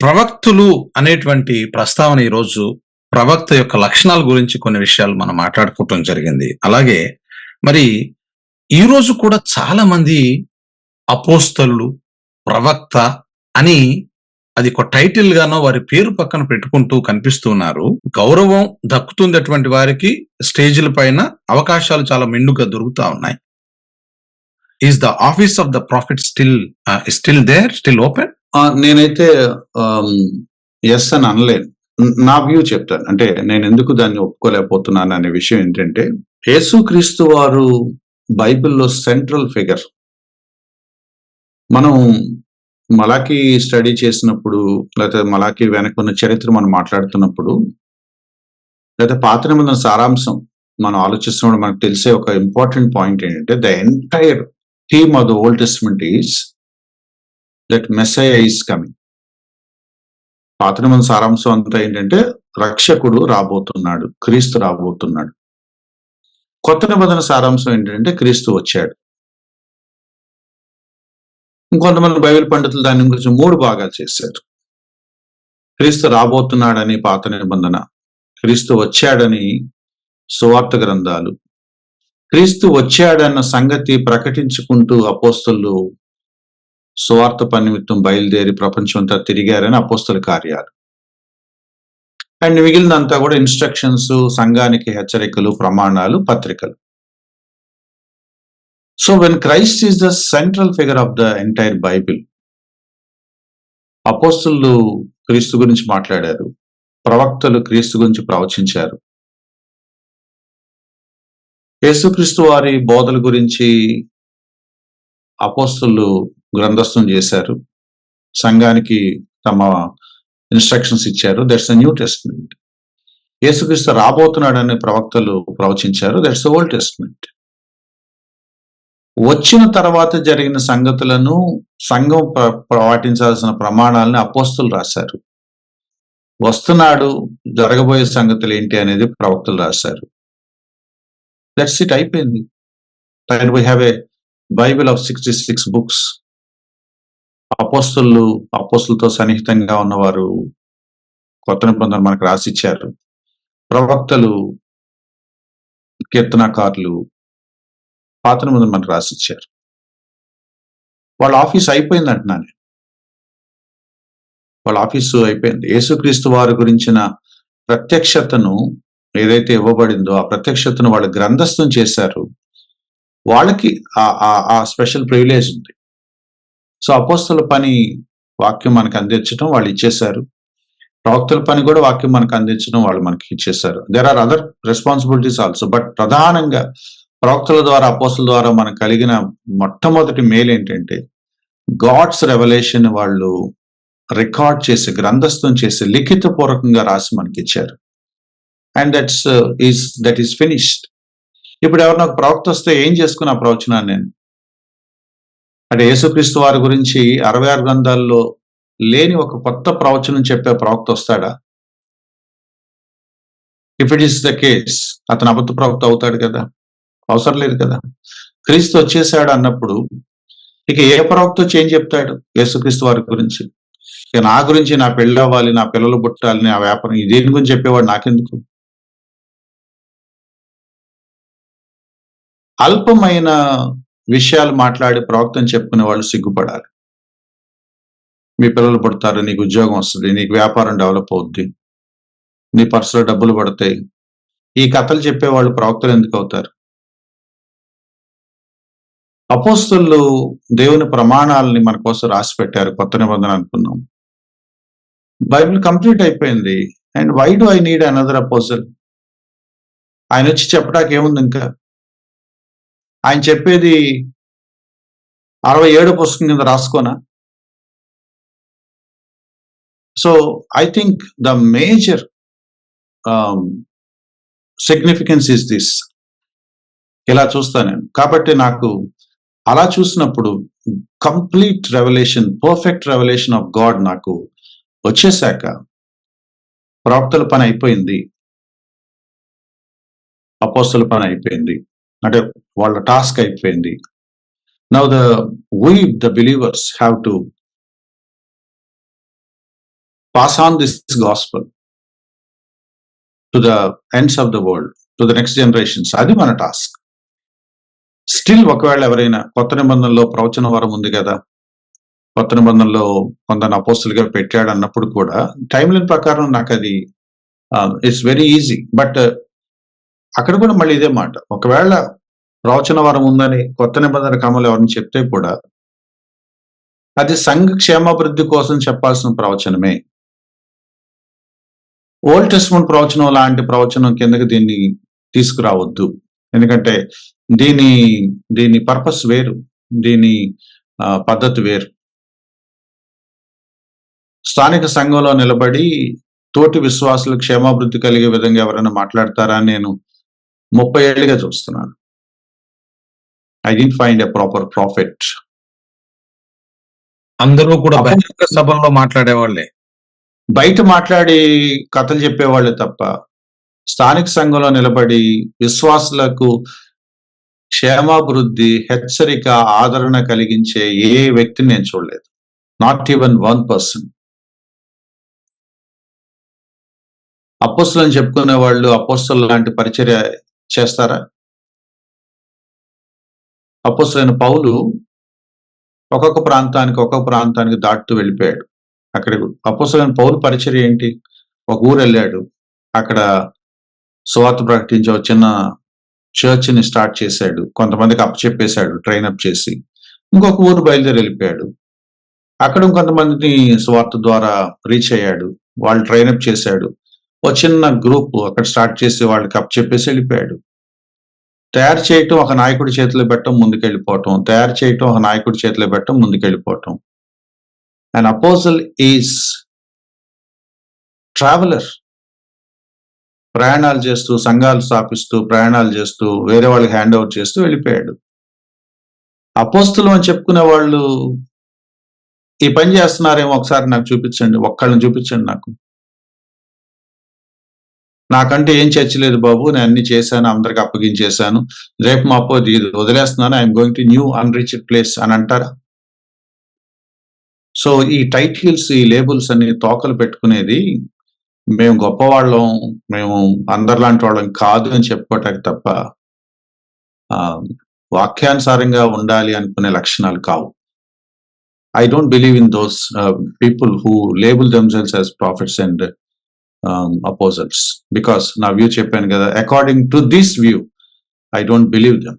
ప్రవక్తులు అనేటువంటి ప్రస్తావన ఈరోజు ప్రవక్త యొక్క లక్షణాల గురించి కొన్ని విషయాలు మనం మాట్లాడుకోవటం జరిగింది. అలాగే మరి ఈ రోజు కూడా చాలా మంది అపోస్తలు ప్రవక్త అని అది ఒక టైటిల్ గానో వారి పేరు పక్కన పెట్టుకుంటూ కనిపిస్తున్నారు గౌరవం దక్కుతుందటువంటి వారికి స్టేజ్ల పైన అవకాశాలు చాలా మెండుగా దొరుకుతా ఉన్నాయి. Is the office of the prophet still still there still open నేనైతే ఎస్ అని అనలేను. నా వ్యూ చెప్తాను. అంటే నేను ఎందుకు దాన్ని ఒప్పుకోలేకపోతున్నాను అనే విషయం ఏంటంటే యేసుక్రీస్తు వారు బైబిల్లో సెంట్రల్ ఫిగర్. మనం మలాకి స్టడీ చేసినప్పుడు లేకపోతే మలాకి వెనకున్న చరిత్ర మనం మాట్లాడుతున్నప్పుడు లేదా పాత నిబంధన సారాంశం మనం ఆలోచిస్తున్నప్పుడు మనకు తెలిసే ఒక ఇంపార్టెంట్ పాయింట్ ఏంటంటే the entire theme of the Old Testament is that Messiah is coming పాత నిబంధన సారాంశం అంతా ఏంటంటే రక్షకుడు రాబోతున్నాడు క్రీస్తు రాబోతున్నాడు. కొత్త నిబంధన సారాంశం ఏంటంటే క్రీస్తు వచ్చాడు. ఇంకొంతమంది బైబిల్ పండితులు దాని గురించి మూడు భాగాలు చేశారు. క్రీస్తు రాబోతున్నాడని పాత నిబంధన క్రీస్తు వచ్చాడని సువార్త గ్రంథాలు క్రీస్తు వచ్చాడన్న సంగతి ప్రకటించుకుంటూ అపోస్తులు సువార్త పనిమిత్తం బయలుదేరి ప్రపంచమంతా తిరిగారని అపోస్తుల కార్యాలు. అండ్ మిగిలినంతా కూడా ఇన్స్ట్రక్షన్స్ సంఘానికి హెచ్చరికలు ప్రమాణాలు పత్రికలు. So when Christ is the central figure of the entire Bible అపోస్తులు క్రీస్తు గురించి మాట్లాడారు. ప్రవక్తలు క్రీస్తు గురించి ప్రవచించారు. యేసుక్రీస్తు వారి బోధల గురించి అపోస్తులు గ్రంథస్థం చేశారు. సంఘానికి తమ ఇన్స్ట్రక్షన్స్ ఇచ్చారు. దట్స్ ద న్యూ టెస్ట్మెంట్ యేసుక్రీస్తు రాబోతున్నాడని ప్రవక్తలు ప్రవచించారు. దట్స్ ద ఓల్డ్ టెస్ట్మెంట్ వచ్చిన తర్వాత జరిగిన సంగతులను సంఘం పాటించాల్సిన ప్రమాణాలను అపోస్తులు రాశారు. వస్తున్నాడు జరగబోయే సంగతులు ఏంటి అనేది ప్రవక్తలు రాశారు. దట్స్ ఇట్ అయిపోయింది. And we have a Bible of sixty six books అపోస్తులు అపోస్తులతో సన్నిహితంగా ఉన్నవారు కొత్త నిబంధన మనకు రాసిచ్చారు. ప్రవక్తలు కీర్తనకారులు పాత నిబంధన మనకు రాసిచ్చారు. వాళ్ళ ఆఫీస్ అయిపోయింది అంటున్నాను. నేను. వాళ్ళ ఆఫీసు అయిపోయింది. యేసుక్రీస్తు వారి గురించిన ప్రత్యక్షతను ఏదైతే ఇవ్వబడిందో ఆ ప్రత్యక్షతను వాళ్ళు గ్రంథస్థం చేశారు. వాళ్ళకి ఆ- ఆ- ఆ స్పెషల్ ప్రివిలేజ్ ఉంది. సో అపోస్తుల పని వాక్యం మనకు అందించడం వాళ్ళు ఇచ్చేశారు. ప్రవక్తల పని కూడా వాక్యం మనకు అందించడం వాళ్ళు మనకి ఇచ్చేశారు. There are other responsibilities also but ప్రధానంగా ప్రవక్తల ద్వారా అపోస్తుల ద్వారా మనకు కలిగిన మొట్టమొదటి మేలు ఏంటంటే గాడ్స్ రెవల్యూషన్ వాళ్ళు రికార్డ్ చేసి గ్రంథస్థం చేసి లిఖితపూర్వకంగా రాసి మనకి ఇచ్చారు. And that's is that is finished ఇప్పుడు ఎవరినొక ప్రవక్త వస్తే ఏం చేసుకుని ఆ ప్రవచనాన్ని నేను అంటే యేసుక్రీస్తు వారి గురించి అరవై ఆరు గ్రంథాల్లో లేని ఒక కొత్త ప్రవచనం చెప్పే ప్రవక్త వస్తాడా? If it is the case అతను అబద్ధ ప్రవక్త అవుతాడు కదా? అవసరం లేదు కదా? క్రీస్తు వచ్చేసాడు అన్నప్పుడు ఇక ఏ ప్రవక్త వచ్చి ఏం చెప్తాడు యేసుక్రీస్తు వారి గురించి? ఇక నా గురించి నా పెళ్ళి అవ్వాలి నా పిల్లలు పుట్టాలి నా వ్యాపారం దేని గురించి చెప్పేవాడు నాకెందుకు? అల్పమైన విషయాలు మాట్లాడి ప్రవక్తను చెప్పుకునే వాళ్ళు సిగ్గుపడాలి. మీ పిల్లలు పుడతారు నీకు ఉద్యోగం వస్తుంది నీకు వ్యాపారం డెవలప్ అవుద్ది నీ పర్సులో డబ్బులు పడతాయి. ఈ కథలు చెప్పేవాళ్ళు ప్రవక్తలు ఎందుకు అవుతారు? అపోస్తులు దేవుని ప్రమాణాలని మన కోసం రాసి పెట్టారు కొత్త నిబంధన అనుకున్నాం బైబిల్ కంప్లీట్ అయిపోయింది. And why do I need another apostle? ఆయన వచ్చి చెప్పడానికి ఏముంది ఇంకా? ఆయన చెప్పేది అరవై ఏడు పుస్తకం కింద రాసుకోనా? So I think the major significance is this ఇలా చూస్తా నేను. కాబట్టి నాకు అలా చూసినప్పుడు complete revolution perfect revolution of God నాకు వచ్చేసాక ప్రవక్తల పని అయిపోయింది. అపోస్తుల పని అయిపోయింది. అంటే వాళ్ళ టాస్క్ అయిపోయింది. Now the we the believers have to pass on this gospel to the ends of the world to the next generations అది మన టాస్క్. స్టిల్ ఒకవేళ ఎవరైనా కొత్త నిబంధనలో ప్రవచన వరం ఉంది కదా? కొత్త నిబంధనలో కొందరు అపోస్తులుగా పెట్టాడు అన్నప్పుడు కూడా టైం లైన్ ప్రకారం నాకు అది ఇట్స్ వెరీ ఈజీ బట్ అక్కడ కూడా మళ్ళీ ఇదే మాట. ఒకవేళ ప్రవచన వరం ఉందని కొత్త నిబంధన కమలు ఎవరిని చెప్తే కూడా అది సంఘ క్షేమాభివృద్ధి కోసం చెప్పాల్సిన ప్రవచనమే. ఓల్డ్ టెస్ట్మెంట్ ప్రవచనం లాంటి ప్రవచనం కిందకి దీన్ని తీసుకురావద్దు. ఎందుకంటే దీని దీని పర్పస్ వేరు. దీని పద్ధతి వేరు. స్థానిక సంఘంలో నిలబడి తోటి విశ్వాసులు క్షేమాభివృద్ధి కలిగే విధంగా ఎవరైనా మాట్లాడతారా? నేను ముప్పై ఏళ్ళుగా చూస్తున్నాను. I didn't find a proper prophet అందరూ కూడా బహిరంగ సభల్లో మాట్లాడేవాళ్ళే బయట మాట్లాడి కథలు చెప్పేవాళ్ళే తప్ప స్థానిక సంఘంలో నిలబడి విశ్వాసులకు క్షేమాభివృద్ధి హెచ్చరిక ఆదరణ కలిగించే ఏ వ్యక్తిని నేను చూడలేదు. నాట్ ఈవెన్ వన్ పర్సన్ అపోస్తులని చెప్పుకునే వాళ్ళు అపోస్తులు లాంటి పరిచర్య చేస్తారా? అపోస్తులైన పౌలు ఒక్కొక్క ప్రాంతానికి ఒక్కొక్క ప్రాంతానికి దాటుతూ వెళ్ళిపోయాడు. అక్కడ అపోస్తులైన పౌలు పరిచయం ఏంటి? ఒక ఊరు వెళ్ళాడు. అక్కడ సువార్త ప్రకటించే ఒక చిన్న చర్చ్ని స్టార్ట్ చేశాడు. కొంతమందికి అప్ చెప్పేశాడు ట్రైన్ అప్ చేసి. ఇంకొక ఊరు బయలుదేరి వెళ్ళిపోయాడు. అక్కడ ఇంకొంతమందిని సువార్త ద్వారా రీచ్ అయ్యాడు. వాళ్ళు ట్రైన్ అప్ చేశాడు. ఒక చిన్న గ్రూప్ అక్కడ స్టార్ట్ చేసి వాళ్ళకి అప్ చెప్పేసి వెళ్ళిపోయాడు. తయారు చేయటం ఒక నాయకుడి చేతిలో పెట్టడం ముందుకెళ్ళిపోవటం. తయారు చేయటం ఒక నాయకుడి చేతిలో పెట్టడం ముందుకెళ్ళిపోవటం. అండ్ అపోజల్ ఈజ్ ట్రావెలర్ ప్రయాణాలు చేస్తూ సంఘాలు స్థాపిస్తూ ప్రయాణాలు చేస్తూ వేరే వాళ్ళకి హ్యాండ్ ఓవర్ చేస్తూ వెళ్ళిపోయాడు. అపోస్తులు అని చెప్పుకునే వాళ్ళు ఈ పని చేస్తున్నారేమో ఒకసారి నాకు చూపించండి ఒక్కళ్ళని చూపించండి నాకు. నాకంటే ఏం చర్చలేదు బాబు నేను అన్ని చేశాను అందరికి అప్పగించేశాను. రేపు మా అప్పో ఇది వదిలేస్తున్నాను I'm going to new unreached place అని అంటారా? సో ఈ టైటిల్స్ ఈ లేబుల్స్ అన్ని తోకలు పెట్టుకునేది మేము గొప్పవాళ్ళం మేము అందరిలాంటి వాళ్ళం కాదు అని చెప్పుకోవటానికి తప్ప వాక్యానుసారంగా ఉండాలి అనుకునే లక్షణాలు కావు. I don't believe in those people who label themselves as prophets and apostles because నా వ్యూ చెప్పాను కదా according to this view I don't believe them